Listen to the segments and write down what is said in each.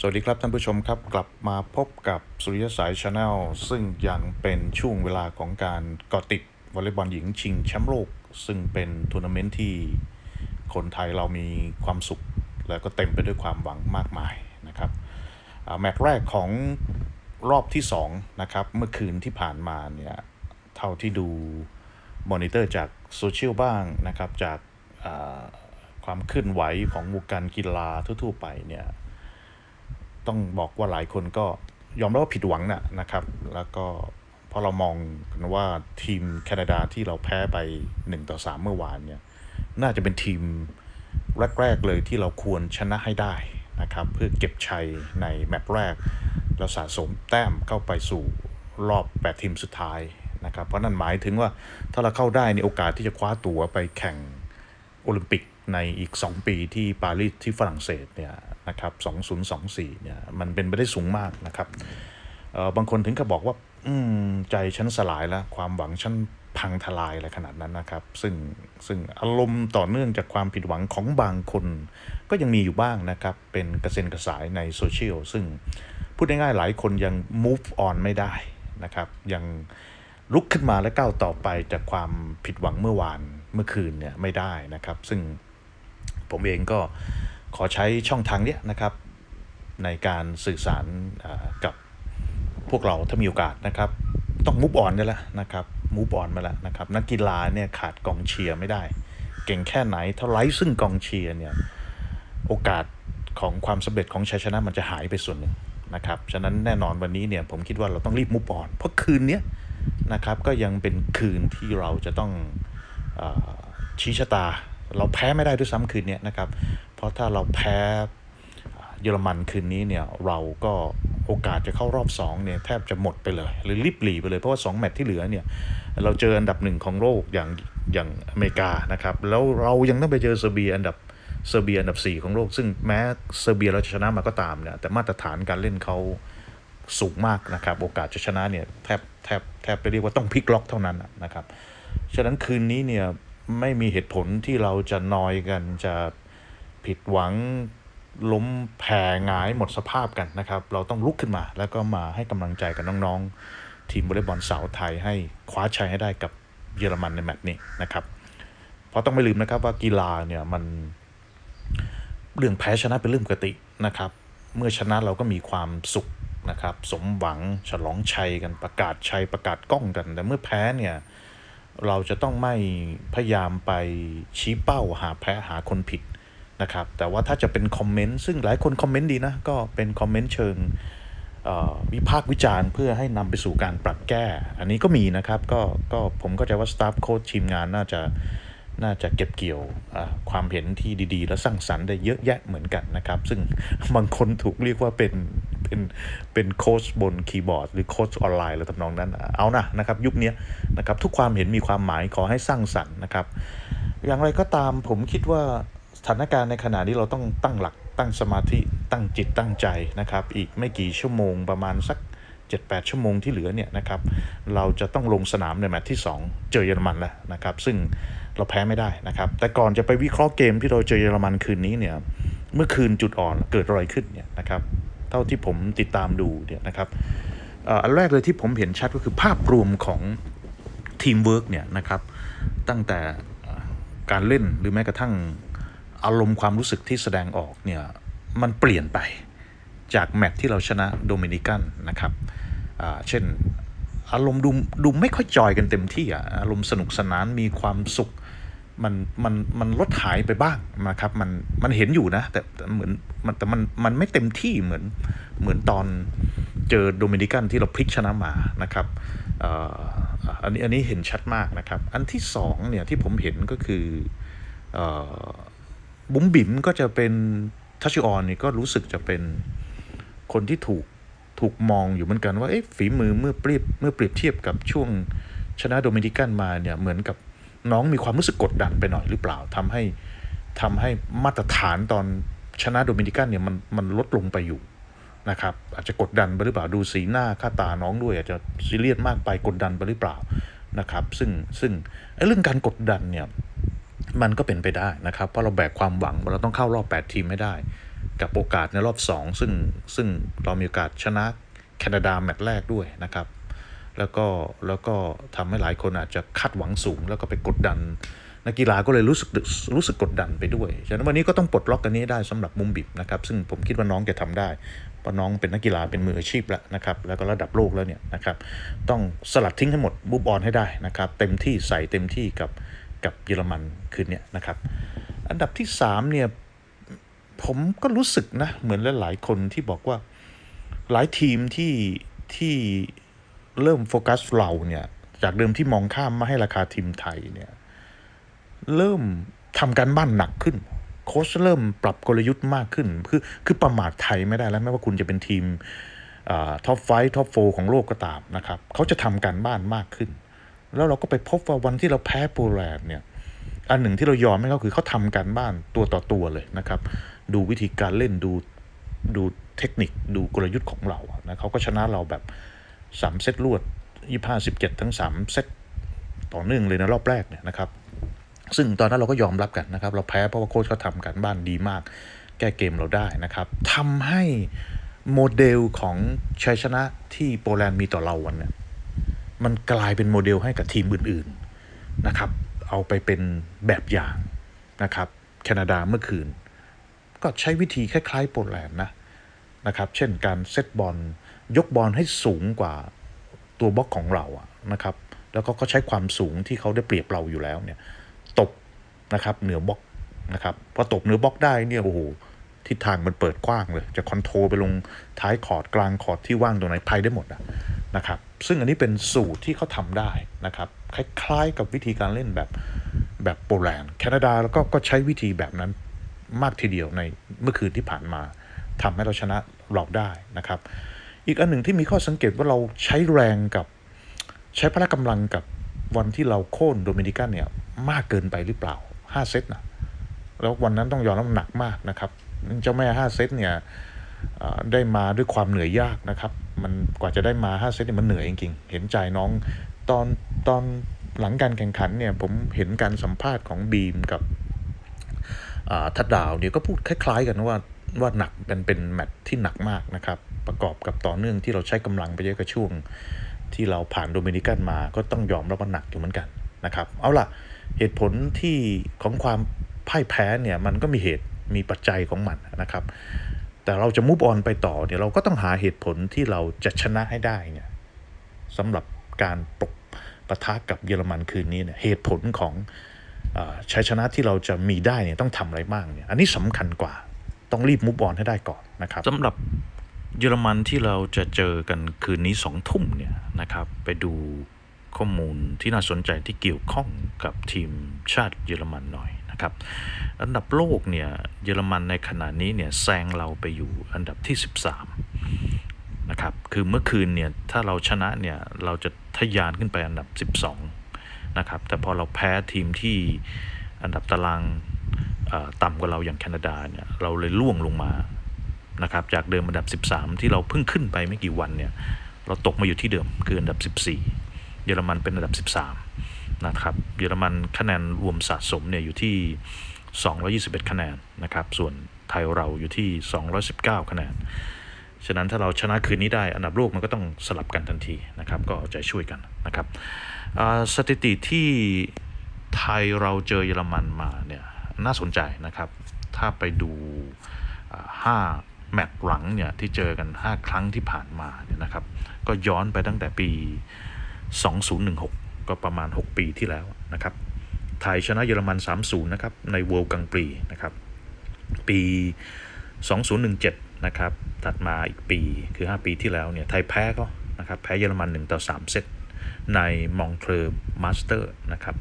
สวัสดีครับท่านผู้ชมครับ กลับมาพบกับสุริยสายชาแนลซึ่งยังเป็นช่วงเวลาของการเกาะติดวอลเลย์บอลหญิงชิงแชมป์โลก ซึ่งเป็นทัวร์นาเมนต์ที่คนไทยเรามีความสุข แล้วก็เต็มไปด้วยความหวังมากมายนะครับแมตช์แรกของรอบที่2นะครับเมื่อคืนที่ผ่านมาเนี่ยเท่าที่ดูมอนิเตอร์จากโซเชียลบ้างนะครับจากความเคลื่อนไหวของวงการกีฬาทั่วๆไปเนี่ย ต้องบอกว่าหลายคนก็ยอมรับว่าผิดหวังนะนะครับ แล้วก็เพราะเรามองกันว่าทีมแคนาดาที่เราแพ้ไป 1 ต่อ 3 เมื่อวานเนี่ยน่าจะเป็นทีมแรก ๆ เลยที่เราควรชนะให้ได้นะครับ เพื่อเก็บชัยในแมตช์แรก แล้วสะสมแต้มเข้าไปสู่รอบ 8 ทีมสุดท้ายนะครับ เพราะนั่นหมายถึงว่าถ้าเราเข้าได้ในโอกาสที่จะคว้าตั๋วไปแข่งโอลิมปิกในอีก 2 ปีที่ปารีสที่ฝรั่งเศสเนี่ย นะครับ2024เนี่ยมันเป็นไปได้สูงมากนะครับเออบางคนถึงกับบอกว่าอืมใจฉันสลายแล้ว ความหวังฉันพังทลายอะไรขนาดนั้นนะครับ ซึ่งซึ่งอารมณ์ต่อเนื่องจากความผิดหวังของบางคน ก็ยังมีอยู่บ้างนะครับ เป็นกระเซ็นกระสายในโซเชียลซึ่งพูดง่ายๆหลายคนยัง move on ไม่ได้นะครับ ยังลุกขึ้นมาและก้าวต่อไปจากความผิดหวังเมื่อวานเมื่อคืนเนี่ยไม่ได้นะครับ ซึ่งผมเองก็ ขอใช้ช่องทางเนี้ยนะครับ ในการสื่อสารกับพวกเราถ้ามีโอกาสนะครับ ต้องมุฟออนได้แล้วนะครับมุฟออนมาแล้วนะครับ นักกีฬาเนี่ยขาดกองเชียร์ไม่ได้ เก่งแค่ไหนถ้าไร้ซึ่งกองเชียร์เนี่ยโอกาสของความสำเร็จของชัยชนะมันจะหายไปส่วนหนึ่งนะครับฉะนั้นแน่นอนวันนี้เนี่ยผมคิดว่าเราต้องรีบมุฟออนเพราะคืนนี้นะครับก็ยังเป็นคืนที่เราจะต้องอชี้ชะตา เราแพ้ไม่ได้ด้วยซ้ำคืนนี้นะครับ เพราะถ้าเราแพ้เยอรมันคืนนี้เนี่ยเราก็โอกาสจะเข้ารอบ2เนี่ยแทบจะหมดไปเลย หรือรีบหลีไปเลยเพราะว่า 2 แมตช์ที่เหลือเนี่ยเราเจออันดับหนึ่งของโลกอย่างอย่างอเมริกานะครับ แล้วเรายังต้องไปเจอเซอร์เบียอันดับเซอร์เบียอันดับ 4 ของโลก ซึ่งแม้เซอร์เบียเราจะชนะมาก็ตามเนี่ยแต่มาตรฐานการเล่นเขาสูงมากนะครับ โอกาสจะชนะเนี่ยแทบแทบแทบไปเรียกว่าต้องพลิกล็อกเท่านั้นนะครับฉะนั้นคืนนี้เนี่ย ไม่มีเหตุผลที่เราจะนอยกันจะผิดหวังล้มแผ่หงายหมดสภาพกันนะครับ เราต้องลุกขึ้นมา แล้วก็มาให้กำลังใจกับน้องๆ ทีมวอลเลย์บอลสาวไทยให้คว้าชัยให้ได้กับเยอรมันในแมตช์นี้นะครับ เพราะต้องไม่ลืมนะครับว่ากีฬาเนี่ยมันเรื่องแพ้ชนะเป็นเรื่องปกตินะครับ เมื่อชนะเราก็มีความสุขนะครับ สมหวังฉลองชัยกันประกาศชัยประกาศกล้องกัน แต่เมื่อแพ้เนี่ย เราจะต้องไม่พยายามไปชี้เป้าหาแพ้หาคนผิดนะครับ แต่ว่าถ้าจะเป็นคอมเมนต์ซึ่งหลายคนคอมเมนต์ดีนะ ก็เป็นคอมเมนต์เชิงวิพากษ์วิจารณ์เพื่อให้นำไปสู่การปรับแก้ อันนี้ก็มีนะครับ ก็ก็ผมก็ใจว่าสตาฟโค้ชทีมงานน่าจะน่าจะเก็บเกี่ยวความเห็นที่ดีๆ และสร้างสรรค์ได้เยอะแยะเหมือนกันนะครับ ซึ่งบางคนถูกเรียกว่าเป็น เป็นเป็นโค้ชบนคีย์บอร์ด หรือโค้ชออนไลน์อะไรทำนองนั้นเอานะนะครับยุคนี้นะครับทุกความเห็นมีความหมายขอให้สร้างสรรค์นะครับ อย่างไรก็ตามผมคิดว่าสถานการณ์ในขณะนี้เราต้องตั้งหลักตั้งสมาธิตั้งจิตตั้งใจนะครับ อีกไม่กี่ชั่วโมงประมาณสัก 7-8 ชั่วโมงที่เหลือเนี่ยนะครับเราจะต้องลงสนามในแมตช์ที่ 2 เจอเยอรมันแล้วนะครับ ซึ่งเราแพ้ไม่ได้นะครับ แต่ก่อนจะไปวิเคราะห์เกมที่เราเจอเยอรมันคืนนี้เนี่ยเมื่อคืนจุดอ่อนเกิดอะไรขึ้นเนี่ยนะครับ เท่าที่ผมติดตามดูเนี่ยนะครับอันแรกเลยที่ผมเห็นชัดก็คือภาพรวมของทีมเวิร์กเนี่ยนะครับตั้งแต่การเล่นหรือแม้กระทั่งอารมณ์ความรู้สึกที่แสดงออกเนี่ยมันเปลี่ยนไปจากแมตช์ที่เราชนะโดมินิกันนะครับเช่นอารมณ์ดูดูไม่ค่อยจอยกันเต็มที่อะอารมณ์สนุกสนานมีความสุข มันมันมันลดหายไปบ้างนะครับ มันมันเห็นอยู่นะ แต่เหมือนมันแต่มันมันไม่เต็มที่เหมือนเหมือนตอนเจอโดมินิกันที่เราพลิกชนะมานะครับอันนี้อันนี้เห็นชัดมากนะครับ อันที่สองเนี่ยที่ผมเห็นก็คือเอ่อบุ๋มบิ๋มก็จะเป็นทัชออนนี่ก็รู้สึกจะเป็นคนที่ถูกถูกมองอยู่เหมือนกันว่าเอ๊ะฝีมือเมื่อเปรียบเมื่อเปรียบเทียบกับช่วงชนะโดมินิกันมาเนี่ยเหมือนกับ น้องมีความรู้สึกกดดันไปหน่อยหรือเปล่าทำให้ทำให้มาตรฐานตอนชนะโดมินิกันเนี่ยมันมันลดลงไปอยู่นะครับอาจจะกดดันไปหรือเปล่าดูสีหน้าค่าตาน้องด้วย อาจจะซีเรียสมากไปกดดันไปหรือเปล่านะครับ ซึ่งซึ่งเรื่องการกดดันเนี่ยมันก็เป็นไปได้นะครับเพราะเราแบกความหวังว่าเราต้องเข้ารอบ 8 ทีมให้ได้ กับโอกาสในรอบ 2 ซึ่งซึ่งเรามีโอกาสชนะแคนาดาแมตช์แรกด้วยนะครับ แล้วก็แล้วก็ทำให้หลายคนอาจจะคาดหวังสูง แล้วก็ไปกดดันนักกีฬาก็เลยรู้สึกรู้สึกกดดันไปด้วยฉะนั้นวันนี้ก็ต้องปลดล็อกกันนี้ได้สำหรับมุมบิบนะครับซึ่งผมคิดว่าน้องจะทำได้เพราะน้องเป็นนักกีฬาเป็นมืออาชีพแล้วนะครับแล้วก็ระดับโลกแล้วเนี่ยนะครับต้องสลัดทิ้งให้หมดบูบอลให้ได้นะครับเต็มที่ใส่เต็มที่กับกับเยอรมันคืนเนี้ยนะครับอันดับที่สามเนี่ยผมก็รู้สึกนะเหมือนหลายๆคนที่บอกว่าหลายทีมที่ที่ เริ่มโฟกัสเราเนี่ย จากเดิมที่มองข้ามมาให้ราคาทีมไทยเนี่ย เริ่มทำการบ้านหนักขึ้น โค้ชเริ่มปรับกลยุทธ์มากขึ้น คือคือประมาทไทยไม่ได้แล้วไม่ว่าคุณจะเป็นทีมท็อปไฟท็อปโฟของโลกก็ตามนะครับเขาจะทำการบ้านมากขึ้น แล้วเราก็ไปพบว่าวันที่เราแพ้โปแลนด์เนี่ยอันหนึ่งที่เรายอมให้เขาคือเขาทำการบ้านตัวต่อตัวเลยนะครับ ดูวิธีการเล่นดูดูเทคนิคดูกลยุทธ์ของเรานะเขาก็ชนะเราแบบ สามเซตรวดยี่ห้าสิบเจ็ดทั้งสามเซตต่อเนื่องเลยนะรอบแรกเนี่ยนะครับ ซึ่งตอนนั้นเราก็ยอมรับกันนะครับ เราแพ้เพราะว่าโค้ชเขาทำการบ้านดีมาก แก้เกมเราได้นะครับทำให้โมเดลของชัยชนะที่โปแลนด์มีต่อเราวันเนี้ยมันกลายเป็นโมเดลให้กับทีมอื่นๆนะครับ เอาไปเป็นแบบอย่างนะครับแคนาดาเมื่อคืน ก็ใช้วิธีคล้ายๆโปแลนด์นะนะครับ เช่นการเซตบอล ยกบอลให้สูงกว่าตัวบล็อกของเราอะนะครับ แล้วก็ก็ใช้ความสูงที่เขาได้เปรียบเราอยู่แล้วเนี่ย ตบนะครับ เหนือบล็อกนะครับพอตบเหนือบล็อกได้เนี่ยโอ้โหทิศทางมันเปิดกว้างเลย จะคอนโทรลไปลงท้ายคอร์ดกลางคอร์ดที่ว่างตรงไหนไปได้หมดอะนะครับ ซึ่งอันนี้เป็นสูตรที่เขาทำได้นะครับ คล้ายๆกับวิธีการเล่นแบบแบบโปแลนด์แคนาดาแล้วก็ก็ใช้วิธีแบบนั้นมากทีเดียวในเมื่อคืนที่ผ่านมาทำให้เราชนะเราได้นะครับ อีกอันหนึ่งที่มีข้อสังเกตว่าเราใช้แรงกับใช้พละกำลังกับวันที่เราโค่นโดมินิกันเนี่ยมากเกินไปหรือเปล่า 5 เซตนะแล้ววันนั้นต้องยอมรับหนักมากนะครับ เจ้าแม่ 5 เซตเนี่ยได้มาด้วยความเหนื่อยยากนะครับ มันกว่าจะได้มา 5 เซตเนี่ยมันเหนื่อยจริงๆ เห็นใจน้องตอนตอนหลังการแข่งขันเนี่ยผมเห็นการสัมภาษณ์ของบีมกับทัดดาวเนี่ยก็พูดคล้าย ๆ กันว่า ว่าหนักเป็นเป็นแมตช์ที่หนักมากนะครับ ประกอบกับต่อเนื่องที่เราใช้กำลังไปเยอะกับช่วง ที่เราผ่านโดมินิกันมา ก็ต้องยอมรับว่าหนักอยู่เหมือนกันนะครับ เอาล่ะเหตุผลที่ของความพ่ายแพ้เนี่ยมันก็มีเหตุมีปัจจัยของมันนะครับ แต่เราจะมุฟออนไปต่อเนี่ยเราก็ต้องหาเหตุผลที่เราจะชนะให้ได้เนี่ยสำหรับการปกปะทะกับเยอรมันคืนนี้เนี่ยเหตุผลของอชัยชนะที่เราจะมีได้เนี่ยต้องทำอะไรบ้างเนี่ยอันนี้สำคัญกว่า ต้องรีบมุฟออนให้ได้ก่อนนะครับสำหรับเยอรมันที่เราจะเจอกันคืนนี้สองทุ่มเนี่ยนะครับ ไปดูข้อมูลที่น่าสนใจที่เกี่ยวข้องกับทีมชาติเยอรมันหน่อยนะครับ อันดับโลกเนี่ยเยอรมันในขณะนี้เนี่ยแซงเราไปอยู่อันดับที่ 13นะครับคือเมื่อคืนเนี่ยถ้าเราชนะเนี่ยเราจะทะยานขึ้นไปอันดับ 12นะครับแต่พอเราแพ้ทีมที่อันดับตาราง ต่ำกว่าเราอย่างแคนาดาเนี่ยเราเลยล่วงลงมานะครับจากเดิมอันดับ 13 ที่เราเพิ่งขึ้นไปไม่กี่วันเนี่ยเราตกมาอยู่ที่เดิมคืออันดับ 14 เยอรมันเป็นอันดับ 13 นะครับเยอรมันคะแนนรวมสะสมเนี่ยอยู่ที่ 221 คะแนนนะครับส่วนไทยเราอยู่ที่ 219 คะแนนฉะนั้นถ้าเราชนะคืนนี้ได้อันดับโลกมันก็ต้องสลับกันทันทีนะครับก็ใจช่วยกันนะครับสถิติที่ไทยเราเจอเยอรมันมาเนี่ย น่าสนใจนะครับ ถ้าไปดูอ่าห้าแมตช์หลังเนี่ยที่เจอกัน 5 ครั้งที่ผ่านมาเนี่ยนะครับ ก็ย้อนไปตั้งแต่ปี 2016 ก็ประมาณ 6 ปีที่แล้วนะครับ ไทยชนะเยอรมัน 3-0 นะครับ ในเวิลด์กังปรีนะครับ ปี 2017 นะครับ ถัดมาอีกปีคือ 5 ปีที่แล้วเนี่ย ไทยแพ้ก็นะครับ แพ้เยอรมัน 1 ต่อ 3 เซตในมองเทอร์มาสเตอร์นะครับ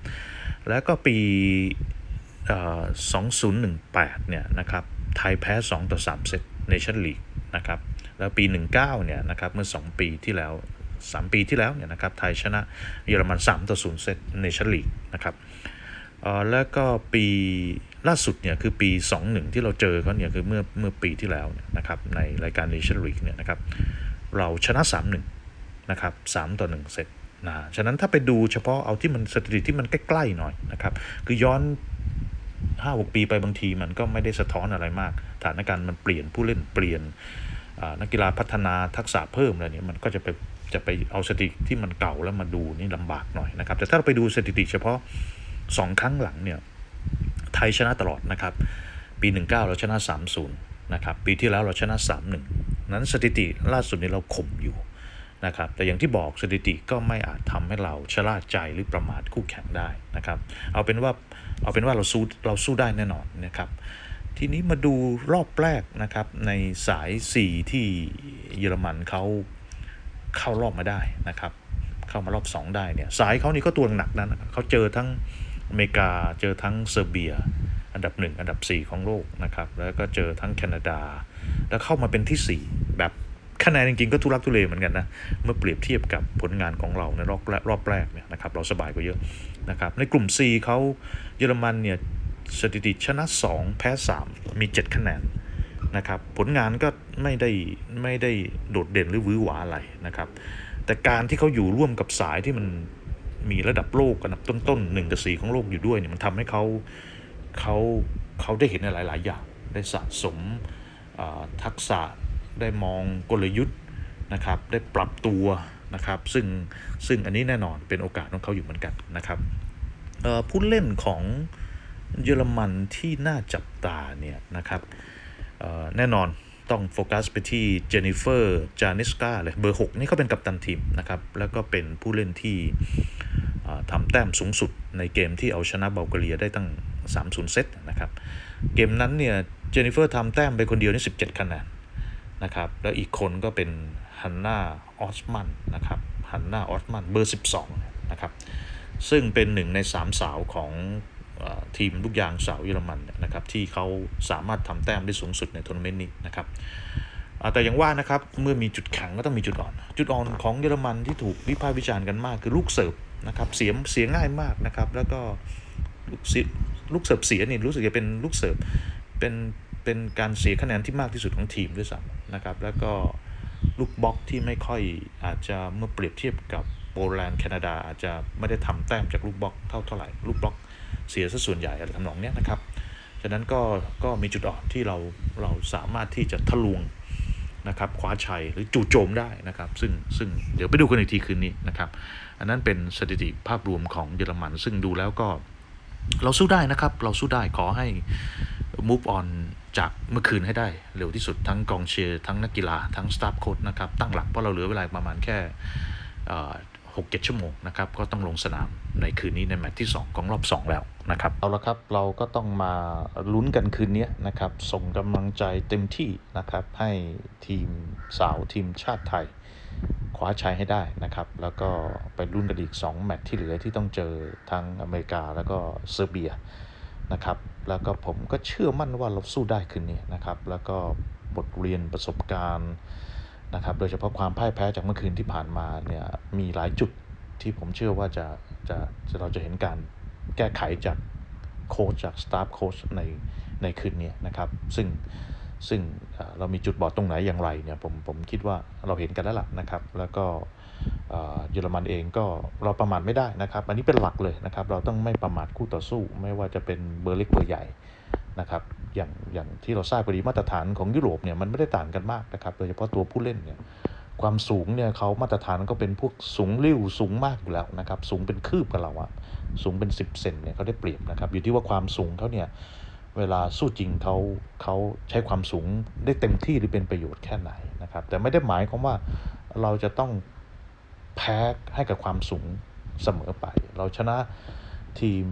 แล้วก็ปี 2018 เนี่ยนะครับไทยแพ้ 2 ต่อ 3 เซตเนชั่นลีกนะครับแล้วปี 19 เนี่ยนะครับเมื่อ 2 ปีที่แล้ว 3 ปีที่แล้วเนี่ยนะครับไทยชนะเยอรมัน 3 ต่อ 0 เซตเนชั่นลีกนะครับแล้วก็ปีล่าสุดเนี่ยคือปี 21 ที่เราเจอเขาเนี่ยคือเมื่อเมื่อปีที่แล้วนนะครับในรายการ Nation League เนี่ยนะครับเราชนะ 3-1 นะครับ 3 ต่อ 1 เซตนะฉะนั้นถ้าไปดูเฉพาะเอาที่มันสถิติที่มันใกล้ ๆ หน่อยนะครับ คือย้อน ห้าหกปีไปบางทีมันก็ไม่ได้สะท้อนอะไรมากสถานการณ์มันเปลี่ยนผู้เล่นเปลี่ยนนักกีฬาพัฒนาทักษะเพิ่มอะไรเนี่ยมันก็จะไปจะไปเอาสถิติที่มันเก่าแล้วมาดูนี่ลำบากหน่อยนะครับ แต่ถ้าเราไปดูสถิติเฉพาะ 2 ครั้งหลังเนี่ยไทยชนะตลอดนะครับ ปี 19 เราชนะ 3-0 นะครับ ปีที่แล้วเราชนะ 3-1 นั้นสถิติล่าสุดนี้เราข่มอยู่นะครับ แต่อย่างที่บอกสถิติก็ไม่อาจทำให้เราชะล่าใจหรือประมาทคู่แข่งได้นะครับ เอาเป็นว่า เอาเป็นว่าเราสู้เราสู้ได้แน่นอนนะครับทีนี้มาดูรอบแรกนะครับในสาย 4 ที่เยอรมันเขาเข้ารอบมาได้นะครับ เข้ามารอบ 2 ได้เนี่ยสายเขานี่ก็ตัวหนักนะเขาเจอทั้งอเมริกาเจอทั้งเซอร์เบีย อันดับ 1 อันดับ 4 ของโลกนะครับ แล้วก็เจอทั้งแคนาดา แล้วเข้ามาเป็นที่ 4 แบบ คะแนนจริงๆก็ทุรักทุเลเหมือนกันนะเมื่อเปรียบเทียบกับผลงานของเราในรอบแรกรอบแรกเนี่ยนะครับเราสบายกว่าเยอะนะครับในกลุ่ม C เขาเยอรมันเนี่ยสถิติชนะ 2 แพ้ 3 มี 7 คะแนนนะครับผลงานก็ไม่ได้ไม่ได้โดดเด่นหรือวือหวาอะไรนะครับแต่การที่เขาอยู่ร่วมกับสายที่มันมีระดับโลกอันดับต้นๆหนึ่งกับสี่ของโลกอยู่ด้วยเนี่ยมันทำให้เขาเขาเขาได้เห็นหลายๆอย่างได้สะสมทักษะ ได้มองกลยุทธ์นะครับ ได้ปรับตัวนะครับ ซึ่งซึ่งอันนี้แน่นอนเป็นโอกาสของเขาอยู่เหมือนกันนะครับผู้เล่นของเยอรมันที่น่าจับตาเนี่ยนะครับแน่นอนต้องโฟกัสไปที่เจนนิเฟอร์จานิสกาเลยเบอร์ 6 นี่เขาเป็นกัปตันทีมนะครับ แล้วก็เป็นผู้เล่นที่ทำแต้มสูงสุดในเกมที่เอาชนะเบลกเรียได้ตั้ง 3-0 เซตนะครับ เกมนั้นเนี่ยเจนนิเฟอร์ทำแต้มไปคนเดียวนี่ 17 คะแนน นะครับ แล้วอีกคนก็เป็นฮันนาออสมันนะครับฮันนาออสมันเบอร์ 12 นะครับ ซึ่งเป็นหนึ่งในสามสาวของอทีมลูกยางสาวเยอรมันนะครับที่เขาสามารถทำแต้มได้สูงสุดในทัวร์นาเมนต์นี้นะครับแต่อย่างว่านะครับเมื่อมีจุดแข็งก็ต้องมีจุดอ่อน จุดอ่อนของเยอรมันที่ถูกวิพากษ์วิจารณ์กันมากคือลูกเสิร์ฟนะครับเสียเสียง่ายมากนะครับแล้วก็ลูกลูกเสิร์ฟเสียนี่รู้สึกจะเป็นลูกเสิร์ฟเป็นเป็นการเสียคะแนนที่มากที่สุดของทีมด้วยซ้ำ นะครับ แล้วก็ลูกบล็อกที่ไม่ค่อยอาจจะเมื่อเปรียบเทียบกับโปแลนด์แคนาดาอาจจะไม่ได้ทำแต้มจากลูกบล็อกเท่าเท่าไหร่ลูกบล็อกเสียซะส่วนใหญ่อะไรทำนองเนี้ยนะครับฉะนั้นก็ก็มีจุดอ่อนที่เราเราสามารถที่จะทะลวงนะครับคว้าชัยหรือจู่โจมได้นะครับ ซึ่งซึ่งเดี๋ยวไปดูกันอีกทีคืนนี้นะครับ อันนั้นเป็นสถิติภาพรวมของเยอรมัน ซึ่งดูแล้วก็เราสู้ได้นะครับ เราสู้ได้ขอให้ move on จากเมื่อคืนให้ได้เร็วที่สุดทั้งกองเชียร์ทั้งนักกีฬาทั้งสตาฟโค้ชนะครับตั้งหลักเพราะเราเหลือเวลาประมาณแค่หกเจ็ดชั่วโมงนะครับก็ต้องลงสนามในคืนนี้ในแมตช์ที่ 2 ของรอบ 2 แล้วนะครับเอาละครับเราก็ต้องมาลุ้นกันคืนนี้นะครับส่งกำลังใจเต็มที่นะครับให้ทีมสาวทีมชาติไทยคว้าชัยให้ได้นะครับ แล้วก็ไปรุ่นกันอีก 2 แมตช์ที่เหลือที่ต้องเจอทั้งอเมริกาแล้วก็เซอร์เบียนะครับ แล้วก็ผมก็เชื่อมั่นว่าเราสู้ได้คืนนี้นะครับ แล้วก็บทเรียนประสบการณ์นะครับ โดยเฉพาะความพ่ายแพ้จากเมื่อคืนที่ผ่านมาเนี่ยมีหลายจุดที่ผมเชื่อว่าจะจะจะเราจะเห็นการแก้ไขจากโค้ชจากสตาฟโค้ชในในคืนนี้นะครับ ซึ่ง ซึ่งเรามีจุดบอดตรงไหนอย่างไรเนี่ยผมผมคิดว่าเราเห็นกันแล้วล่ะนะครับ แล้วก็เอ่อเยอรมันเองก็เราประมาทไม่ได้นะครับ อันนี้เป็นหลักเลยนะครับ เราต้องไม่ประมาทคู่ต่อสู้ ไม่ว่าจะเป็นเบอร์เล็กเบอร์ใหญ่นะครับอย่างอย่างที่เราทราบพอดีมาตรฐานของยุโรปเนี่ยมันไม่ได้ต่างกันมากนะครับ โดยเฉพาะตัวผู้เล่นเนี่ยความสูงเนี่ยเขามาตรฐานก็เป็นพวกสูงริ้วสูงมากอยู่แล้วนะครับ สูงเป็นคืบกับเราอะสูงเป็น 10เซนเนี่ยเขาได้เปรียบนะครับ อยู่ที่ว่าความสูงเขาเนี่ย เวลาสู้จริงเขาเขาใช้ความสูงได้เต็มที่หรือเป็นประโยชน์แค่ไหนนะครับ แต่ไม่ได้หมายความว่าเราจะต้องแพ้ให้กับความสูงเสมอไป เราชนะทีม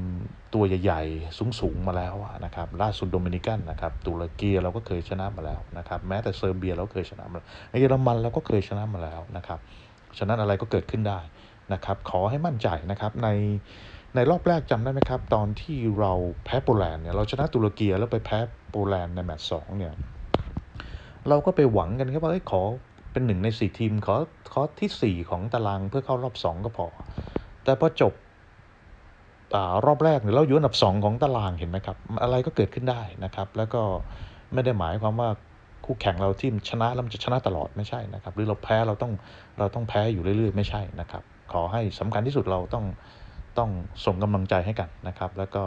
ตัวใหญ่ๆ สูงๆ มาแล้วนะครับล่าสุดโดมินิกันนะครับตุรกีเราก็เคยชนะมาแล้วนะครับแม้แต่เซอร์เบียเราก็เคยชนะมาแล้วเยอรมันเราก็เคยชนะมาแล้วนะครับฉะนั้นอะไรก็เกิดขึ้นได้นะครับ ขอให้มั่นใจนะครับใน ในรอบแรกจำได้ไหมครับ ตอนที่เราแพ้โปแลนด์เนี่ยเราชนะตุรกีแล้วไปแพ้โปแลนด์ในแมตช์สองเนี่ยเราก็ไปหวังกันครับว่าเอ้ยขอเป็นหนึ่งในสี่ทีมขอขอที่สี่ของตารางเพื่อเข้ารอบสองก็พอ แต่พอจบอรอบแรกเนี่ยเราอยู่อันดับสองของตารางเห็นไหมครับ อะไรก็เกิดขึ้นได้นะครับ แล้วก็ไม่ได้หมายความว่าคู่แข่งเราที่ชนะแล้วมันจะชนะตลอดไม่ใช่นะครับ หรือเราแพ้เราต้องเราต้องแพ้อยู่เรื่อยๆ ไม่ใช่นะครับ ขอให้สำคัญที่สุดเราต้อง ต้องส่งกำลังใจให้กันนะครับ แล้วก็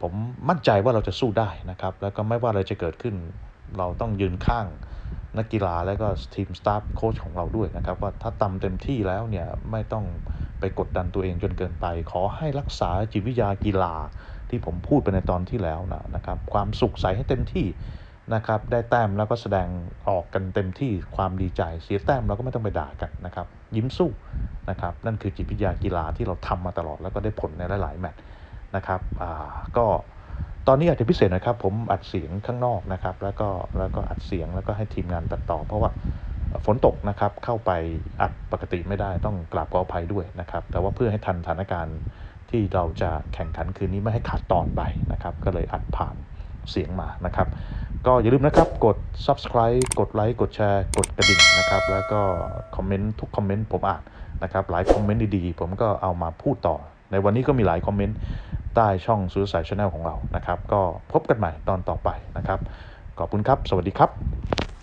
ผมมั่นใจว่าเราจะสู้ได้นะครับ แล้วก็ไม่ว่าอะไรจะเกิดขึ้น เราต้องยืนข้างนักกีฬาและก็ทีมสตาฟโค้ชของเราด้วยนะครับ ว่าถ้าตำเต็มที่แล้วเนี่ยไม่ต้องไปกดดันตัวเองจนเกินไป ขอให้รักษาจิตวิทยากีฬาที่ผมพูดไปในตอนที่แล้วนะนะครับ ความสุขใสให้เต็มที่ นะครับได้แต้มแล้วก็แสดงออกกันเต็มที่ความดีใจเสียแต้มเราก็ไม่ต้องไปด่ากันนะครับยิ้มสู้นะครับนั่นคือจิตวิทยากีฬาที่เราทำมาตลอดแล้วก็ได้ผลในหลาย ๆ แมตช์นะครับอ่าก็ตอนนี้อาจจะพิเศษนะครับ ผมอัดเสียงข้างนอกนะครับ แล้วก็แล้วก็อัดเสียงแล้วก็ให้ทีมงานตัดต่อ เพราะว่าฝนตกนะครับเข้าไปอัดปกติไม่ได้ต้องกราบขออภัยด้วยนะครับ แต่ว่าเพื่อให้ทันสถานการณ์ที่เราจะแข่งขันคืนนี้ไม่ให้ขาดตอนไปนะครับ ก็เลยอัดผ่าน เสียงมานะครับ ก็อย่าลืมนะครับกด subscribe กดไลค์กดแชร์ กดกระดิ่งนะครับ แล้วก็คอมเมนต์ทุกคอมเมนต์ผมอ่านนะครับ หลายคอมเมนต์ดีๆ ผมก็เอามาพูดต่อ ในวันนี้ก็มีหลายคอมเมนต์ใต้ช่องสุดสายชาแนลของเรานะครับ ก็พบกันใหม่ตอนต่อไปนะครับ ขอบคุณครับ สวัสดีครับ